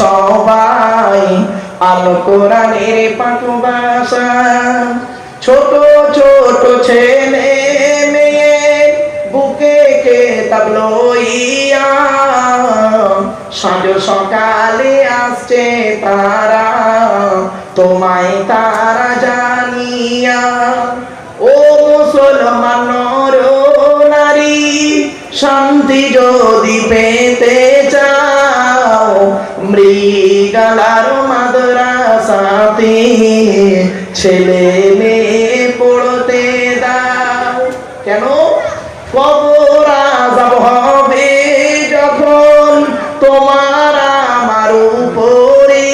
সবাই আল কোরআনের পাক ভাষা ছোট ছোট ছেলে মেয়ে, বুকে কে তাবলইয়া সাজ সকালে আসছে তারা, তোমায় তারা জানিয়া। ও মুসলমান নারী, শান্তি যদি পেতে মাদ্রাসাতে ছেলে মেয়ে পড়তে দাও। কেন? কবর আযাব হবে যখন তোমার আমার উপরে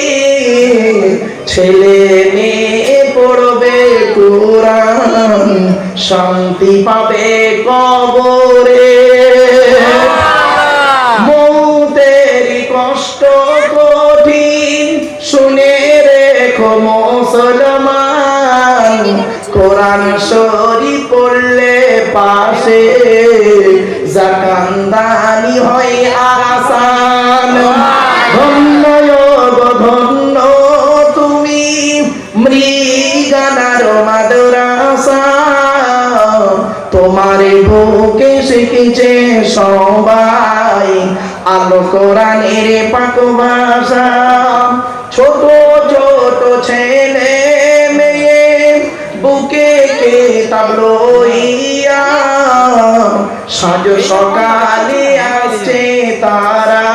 ছেলে মেয়ে পড়বে, কোরআন শান্তি পাবে কবরে। মুসলমান কোরআন শরীফ পড়লে পাশে জাকান্দানি হয় আসান ধন্য ধন্য, তুমি মৃগানার মাদ্রাসা। তোমারে বুকে শিখেছে সবাই আলো কোরআনের পাক ভাষা। ছোট ছোট ছেলে মেয়ে, বুকে কে তাবলইয়া সাজ সকালে আসছে তারা,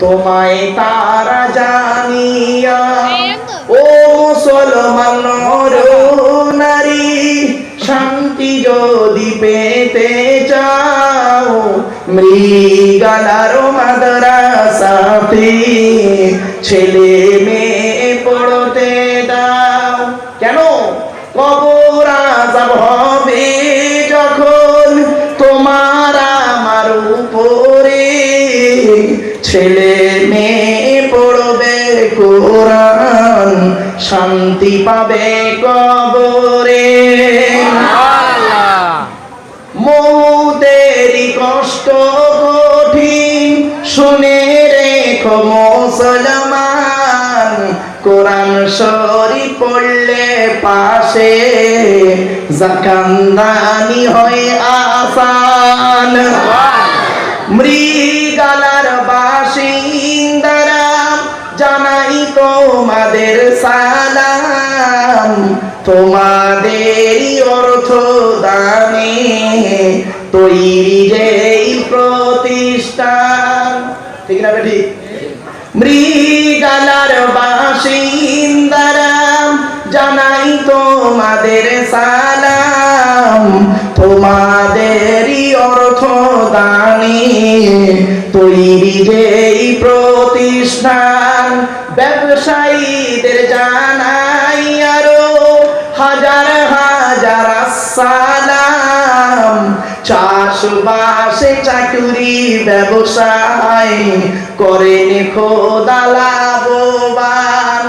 তোমায় তারা জানিয়া। ও মুসলমান নর শান্তি যদি পেতে চাও, মৃগালার মাদ্রাসাতে ছেলে ছেলে মেয়ে পড়বে কোরআন শান্তি পাবে কবরে। মৌতেরি কষ্ট কঠিন শুনে রেখো মুসলমান। কোরআন শরীফ পড়লে পাশে জাকান্দানি হয় আসান। মৃগালার বাসিন্দারা জানাই তোমাদের সালাম। তোমাদের অর্থ দানে তৈরি যেই প্রতিষ্ঠান। ঠিক না বেটি? মৃগালার বাসিন্দারা জানাই তোমাদের সালাম। তোমাদেরই অর্থ দানে তৈরি প্রতিষ্ঠান ব্যবসায়ীদের জানাই আরও হাজার হাজার সালাম চাষবাসে চাকুরি ব্যবসায় করেন খোদা লাভবান।